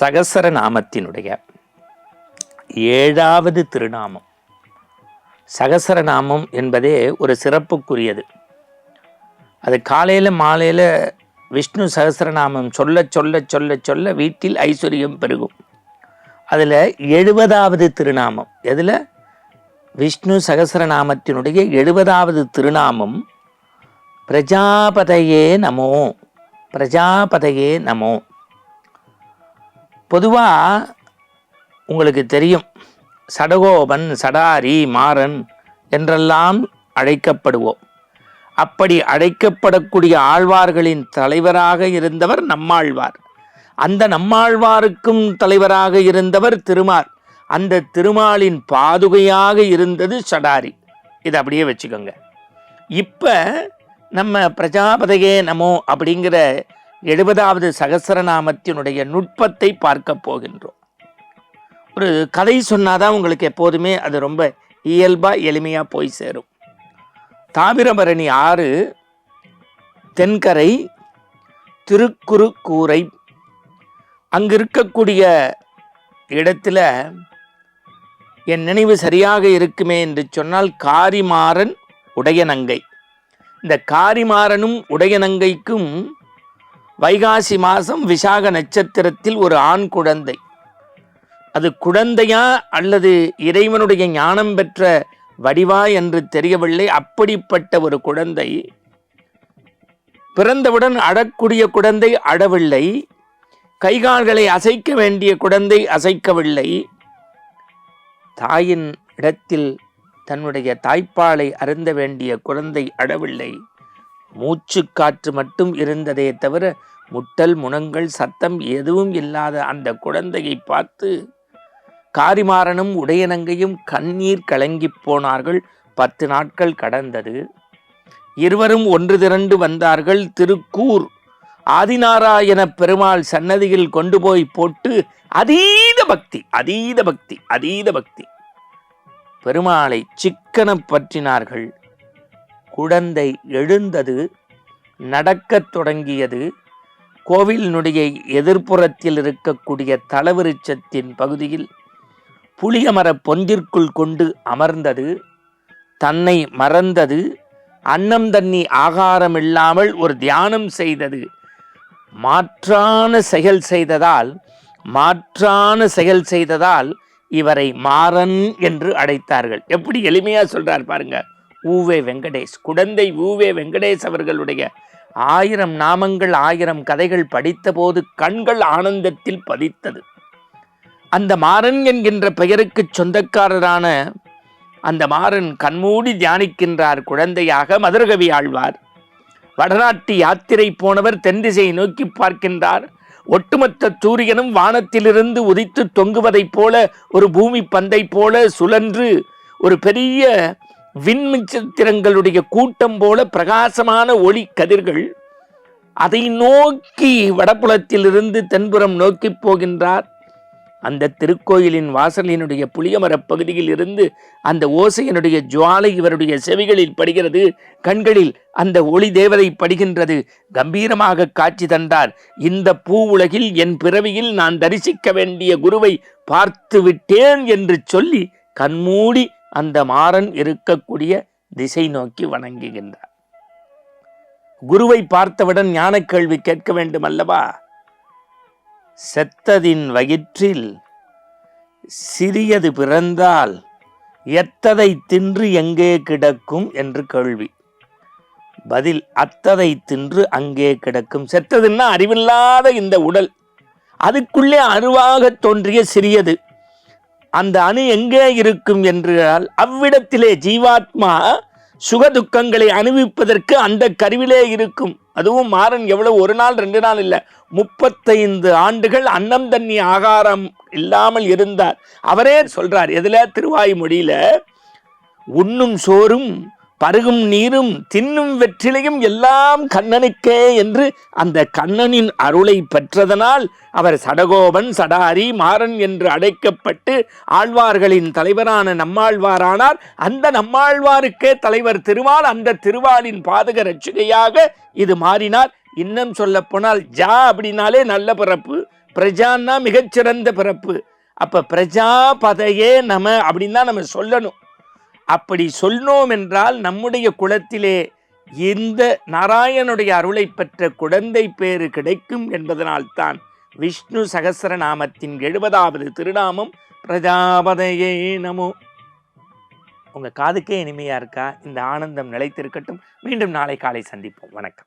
சகசர நாமத்தினுடைய ஏழாவது திருநாமம். சகசரநாமம் என்பதே ஒரு சிறப்புக்குரியது. அது காலையில் மாலையில் விஷ்ணு சகசரநாமம் சொல்ல சொல்ல சொல்ல சொல்ல வீட்டில் ஐஸ்வர்யம் பெருகும். அதில் எழுபதாவது திருநாமம். எதில்? விஷ்ணு சகசரநாமத்தினுடைய எழுபதாவது திருநாமம் பிரஜாபதையே நமோ பிரஜாபதையே நமோ. பொதுவாக உங்களுக்கு தெரியும் சடகோபன் சடாரி மாறன் என்றெல்லாம் அழைக்கப்படுவோம். அப்படி அழைக்கப்படக்கூடிய ஆழ்வார்களின் தலைவராக இருந்தவர் நம்மாழ்வார். அந்த நம்மாழ்வாருக்கும் தலைவராக இருந்தவர் திருமால். அந்த திருமாலின் பாதுகையாக இருந்தது சடாரி. இதை அப்படியே வச்சுக்கோங்க. இப்போ நம்ம பிரஜாபதையே நமோ அப்படிங்கிற எழுபதாவது சகசரநாமத்தினுடைய நுட்பத்தை பார்க்க போகின்றோம். ஒரு கதை சொன்னாதான் உங்களுக்கு எப்போதுமே அது ரொம்ப இயல்பாக எளிமையாக போய் சேரும். தாமிரபரணி ஆறு தென்கரை திருக்குறுக்கூரை அங்கு இருக்கக்கூடிய இடத்துல என் நினைவு சரியாக இருக்குமே என்று சொன்னால் காரிமாறன் உடையநங்கை. இந்த காரிமாறனும் உடையநங்கைக்கும் வைகாசி மாதம் விசாக நட்சத்திரத்தில் ஒரு ஆண் குழந்தை. அது குழந்தையா அல்லது இறைவனுடைய ஞானம் பெற்ற வடிவா என்று தெரியவில்லை. அப்படிப்பட்ட ஒரு குழந்தை பிறந்தவுடன் அழக்கூடிய குழந்தை அழவில்லை கைகால்களை அசைக்க வேண்டிய குழந்தை அசைக்கவில்லை. தாயின் இடத்தில் தன்னுடைய தாய்ப்பாலை அருந்த வேண்டிய குழந்தை அழவில்லை மூச்சு காற்று மட்டும் இருந்ததே தவிர முட்டல் முனங்கள் சத்தம் எதுவும் இல்லாத அந்த குழந்தையை பார்த்து காரிமாறனும் உடையனங்கையும் கண்ணீர் கலங்கிப் போனார்கள் பத்து நாட்கள் கடந்தது. இருவரும் ஒன்று திரண்டு வந்தார்கள் திருக்கூர். ஆதிநாராயண பெருமாள் சன்னதியில் கொண்டு போய் போட்டு அதீத பக்தி அதீத பக்தி அதீத பக்தி. பெருமாளை சிக்கன பற்றினார்கள். குழந்தை எழுந்தது நடக்கத் தொடங்கியது. கோவிலினுடைய எதிர்ப்புறத்தில் இருக்கக்கூடிய தலவிருச்சத்தின் பகுதியில் புளியமர பொந்திற்குள் கொண்டு அமர்ந்தது. தன்னை மறந்தது. அன்னம் தண்ணி ஆகாரம் இல்லாமல் ஒரு தியானம் செய்தது. மாற்றான செயல் செய்ததால் மாற்றான செயல் செய்ததால் இவரை மாறன் என்று அழைத்தார்கள். எப்படி எளிமையாக சொல்கிறார் பாருங்கள் ஊவே வெங்கடேஷ். குடந்தை ஊவே வெங்கடேஷ் அவர்களுடைய ஆயிரம் நாமங்கள் ஆயிரம் கதைகள் படித்தபோது கண்கள் ஆனந்தத்தில் பதித்தது. அந்த மாறன் என்கின்ற பெயருக்கு சொந்தக்காரரான அந்த மாறன் கண்மூடி தியானிக்கின்றார். குழந்தையாக மதுரகவி ஆழ்வார். வடநாட்டு யாத்திரை போனவர் தென்திசை நோக்கி பார்க்கின்றார். ஒட்டுமொத்த சூரியனும் வானத்திலிருந்து உதித்து தொங்குவதைப் போல ஒரு பூமி பந்தை போல சுழன்று ஒரு பெரிய விண்மிச்சத்திரங்களுடைய கூட்டம் போல பிரகாசமான ஒளி கதிர்கள் அதை நோக்கி வடபுலத்திலிருந்து தென்புறம் நோக்கி போகின்றார். அந்த திருக்கோயிலின் வாசலினுடைய புளியமரப் பகுதியில் இருந்து அந்த ஓசையனுடைய ஜுவாலை இவருடைய செவிகளில் படுகிறது. கண்களில் அந்த ஒளி தேவதை படுகின்றது. கம்பீரமாக காட்சி தந்தார். இந்த பூ உலகில் என் பிறவியில் நான் தரிசிக்க வேண்டிய குருவை பார்த்து விட்டேன் என்று சொல்லி கண்மூடி அந்த மாறன் இருக்கக்கூடிய திசை நோக்கி வணங்குகின்றார். குருவை பார்த்தவுடன் ஞான கேள்வி கேட்க வேண்டும் அல்லவா செத்ததின் வயிற்றில் சிறியது பிறந்தால் எத்ததை தின்று எங்கே கிடக்கும் என்று கேள்வி. பதில் அத்ததை தின்று அங்கே கிடக்கும். செத்ததுன்னா அறிவில்லாத இந்த உடல். அதுக்குள்ளே அருவாக தோன்றிய சிறியது. அந்த அணு எங்கே இருக்கும் என்றால் அவ்விடத்திலே ஜீவாத்மா சுகதுக்கங்களை அனுபவிப்பதற்கு அந்த கருவிலே இருக்கும். அதுவும் மாறன் எவ்வளவு ஒரு நாள் ரெண்டு நாள் இல்லை முப்பத்தைந்து ஆண்டுகள் அன்னம் தண்ணி ஆகாரம் இல்லாமல் இருந்தார். அவரே சொல்றார் எதுல திருவாய்மொழியில உண்ணும் சோறும் பருகும் நீரும் தின்னும் வெற்றிலையும் எல்லாம் கண்ணனுக்கே என்று அந்த கண்ணனின் அருளை பெற்றதனால் அவர் சடகோபன் சடாரி மாறன் என்று அழைக்கப்பட்டு ஆழ்வார்களின் தலைவரான நம்மாழ்வாரானார். அந்த நம்மாழ்வாருக்கே தலைவர் திருமால் அந்த திருவாலின் பாதக ரட்சிகையாக இது மாறினார். இன்னும் சொல்லப்போனால் ஜா அப்படின்னாலே நல்ல பிறப்பு பிரஜான்னா மிகச்சிறந்த பிறப்பு. அப்போ பிரஜாபதையே நம அப்படின்னு தான் நம்ம சொல்லணும். அப்படி சொன்னோம் என்றால் நம்முடைய குலத்திலே இந்த நாராயணுடைய அருளை பெற்ற குழந்தை பேறு கிடைக்கும் என்பதனால்தான் விஷ்ணு சகசரநாமத்தின் எழுபதாவது திருநாமம் பிரஜாபதையே நமோ. உங்கள் காதுக்கே இனிமையாக இருக்கா? இந்த ஆனந்தம் நிலைத்திருக்கட்டும். மீண்டும் நாளை காலை சந்திப்போம். வணக்கம்.